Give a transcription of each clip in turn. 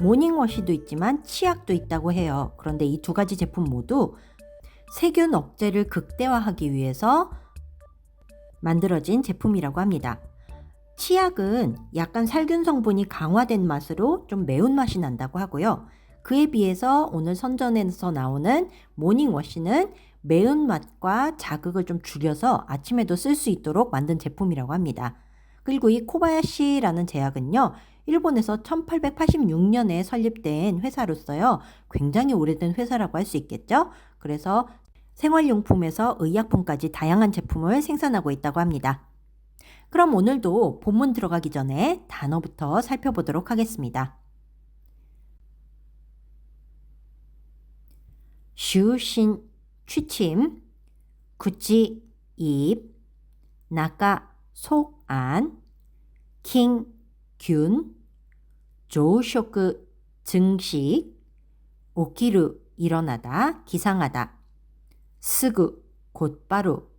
모닝워시도 있지만 치약도 있다고 해요. 그런데 이 두 가지 제품 모두 세균 억제를 극대화하기 위해서 만들어진 제품이라고 합니다. 치약은 약간 살균 성분이 강화된 맛으로 좀 매운맛이 난다고 하고요. 그에 비해서 오늘 선전에서 나오는 모닝워시는 매운맛과 자극을 좀 줄여서 아침에도 쓸 수 있도록 만든 제품이라고 합니다. 그리고 이 코바야시라는 제약은요, 일본에서 1886년에 설립된 회사로서요, 굉장히 오래된 회사라고 할 수 있겠죠? 그래서 생활용품에서 의약품까지 다양한 제품을 생산하고 있다고 합니다. 그럼 오늘도 본문 들어가기 전에 단어부터 살펴보도록 하겠습니다. 슈신 취침, 구찌 입, 나가 속 안, 킹 균, 조쇼크 증식, 오키르 일어나다 기상하다, 스그 곧바로,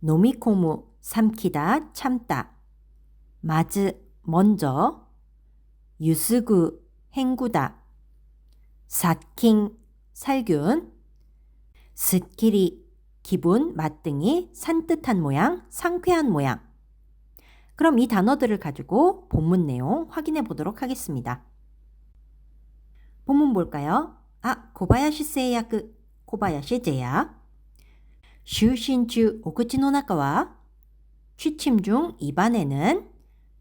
노미코무 삼키다 참다, 마즈 먼저, 유스그 행구다, 사킹 살균, 스키리 기분, 맛등이 산뜻한 모양, 상쾌한 모양. 그럼 이 단어들을 가지고 본문 내용 확인해 보도록 하겠습니다. 본문 볼까요? 아, 고바야시 세야크, 고바야시 제약. 슈신 주 오구치の 나카와 취침 중 입안에는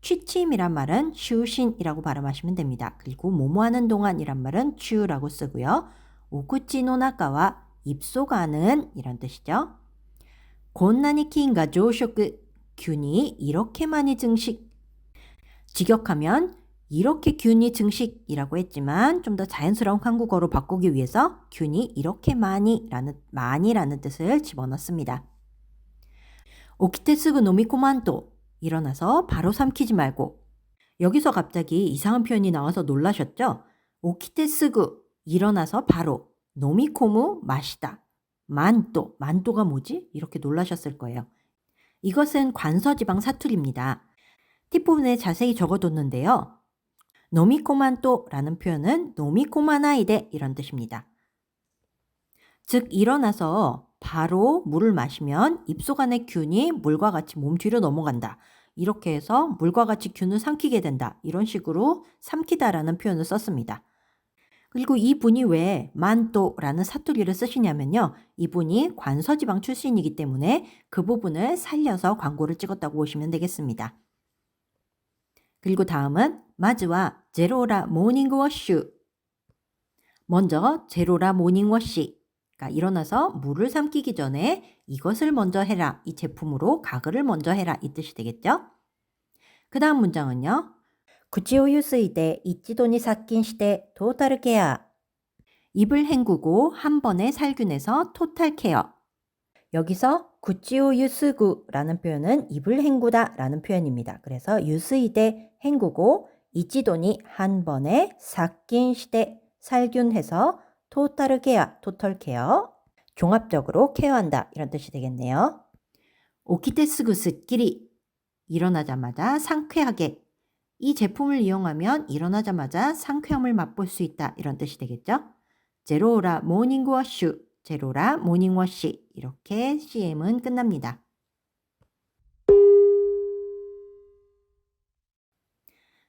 취침이란 말은 슈신이라고 발음하시면 됩니다. 그리고 뭐뭐하는 동안이란 말은 추라고 쓰고요. 오구치の 나카와 입속 안은 이런 뜻이죠. 곤나니 킹가 조쇼크 균이 이렇게 많이 증식 직역하면 이렇게 균이 증식이라고 했지만 좀 더 자연스러운 한국어로 바꾸기 위해서 균이 이렇게 많이라는 많이라는 뜻을 집어넣습니다. 오키테 스그 노미코만토 일어나서 바로 삼키지 말고 여기서 갑자기 이상한 표현이 나와서 놀라셨죠? 오키테 스그 일어나서 바로 노미코무 마시다. 만또, 만또가 뭐지? 이렇게 놀라셨을 거예요. 이것은 관서지방 사투리입니다. 팁부분에 자세히 적어뒀는데요. 노미코만또 라는 표현은 노미코마나이데 이런 뜻입니다. 즉 일어나서 바로 물을 마시면 입속 안의 균이 물과 같이 몸 뒤로 넘어간다. 이렇게 해서 물과 같이 균을 삼키게 된다. 이런 식으로 삼키다라는 표현을 썼습니다. 그리고 이분이 왜 만또라는 사투리를 쓰시냐면요. 이분이 관서지방 출신이기 때문에 그 부분을 살려서 광고를 찍었다고 보시면 되겠습니다. 그리고 다음은 마즈와 제로라 모닝워슈. 먼저 제로라 모닝워시. 그러니까 일어나서 물을 삼키기 전에 이것을 먼저 해라. 이 제품으로 가글을 먼저 해라. 이 뜻이 되겠죠? 그 다음 문장은요. 口をゆすいで一度に殺菌してトータルケア. 입을 헹구고 한 번에 살균해서 토탈 케어. 여기서 구찌오 유스구라는 표현은 입을 헹구다라는 표현입니다. 그래서 유스이대 헹구고 이치도니 한 번에殺菌시대 살균해서 토탈 케어, 토탈 케어. 종합적으로 케어한다 이런 뜻이 되겠네요. 오키테스구 스끼리 일어나자마자 상쾌하게 이 제품을 이용하면 일어나자마자 상쾌함을 맛볼 수 있다. 이런 뜻이 되겠죠? 제로라 모닝워슈, 제로라 모닝워시 이렇게 CM은 끝납니다.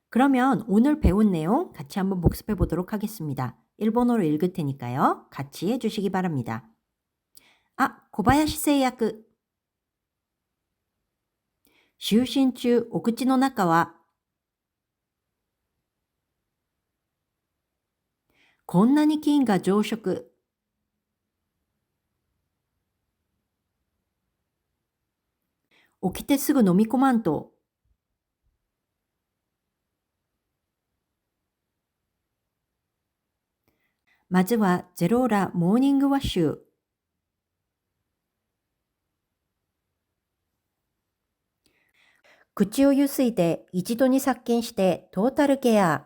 그러면 오늘 배운 내용 같이 한번 복습해 보도록 하겠습니다. 일본어로 읽을 테니까요. 같이 해주시기 바랍니다. 아, 고바야시 세이야크. 就寝中お口の中は こんなに菌が増殖。起きてすぐ飲み込まんと。まずはゼローラモーニングウォッシュ。口をゆすいで一度に殺菌してトータルケア。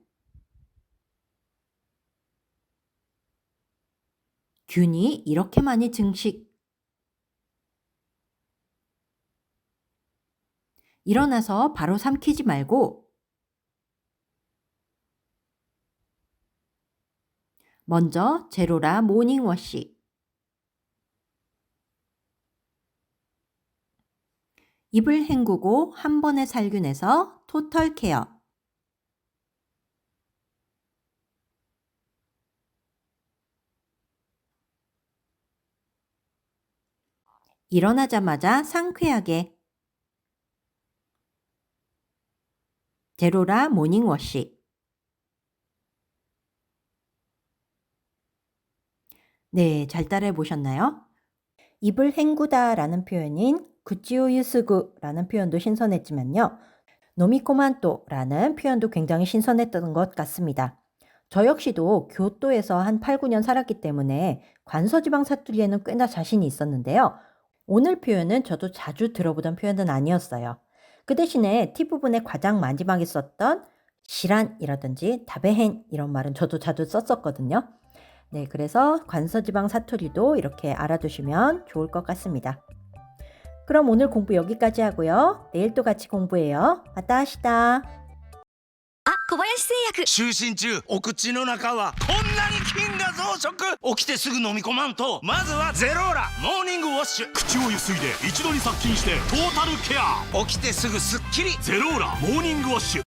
균이 이렇게 많이 증식. 일어나서 바로 삼키지 말고 먼저 제로라 모닝워시. 입을 헹구고 한 번에 살균해서 토털 케어. 일어나자마자 상쾌하게 제로라 모닝워시. 네, 잘 따라해 보셨나요? 입을 헹구다 라는 표현인 구찌오 유스구 라는 표현도 신선했지만요. 노미코만토 라는 표현도 굉장히 신선했던 것 같습니다. 저 역시도 교토에서 한 8, 9년 살았기 때문에 관서지방 사투리에는 꽤나 자신이 있었는데요. 오늘 표현은 저도 자주 들어보던 표현은 아니었어요. 그 대신에 티 부분에 가장 마지막에 썼던 시란이라든지 다베헨 이런 말은 저도 자주 썼었거든요. 네, 그래서 관서지방 사투리도 이렇게 알아두시면 좋을 것 같습니다. 그럼 오늘 공부 여기까지 하고요. 내일 또 같이 공부해요. 아따 하시다. あ小林製薬。就寝中お口の中はこんなに菌が増殖。起きてすぐ飲み込まんとまずはゼローラモーニングウォッシュ。口をゆすいで一度に殺菌してトータルケア。起きてすぐすっきり。ゼローラモーニングウォッシュ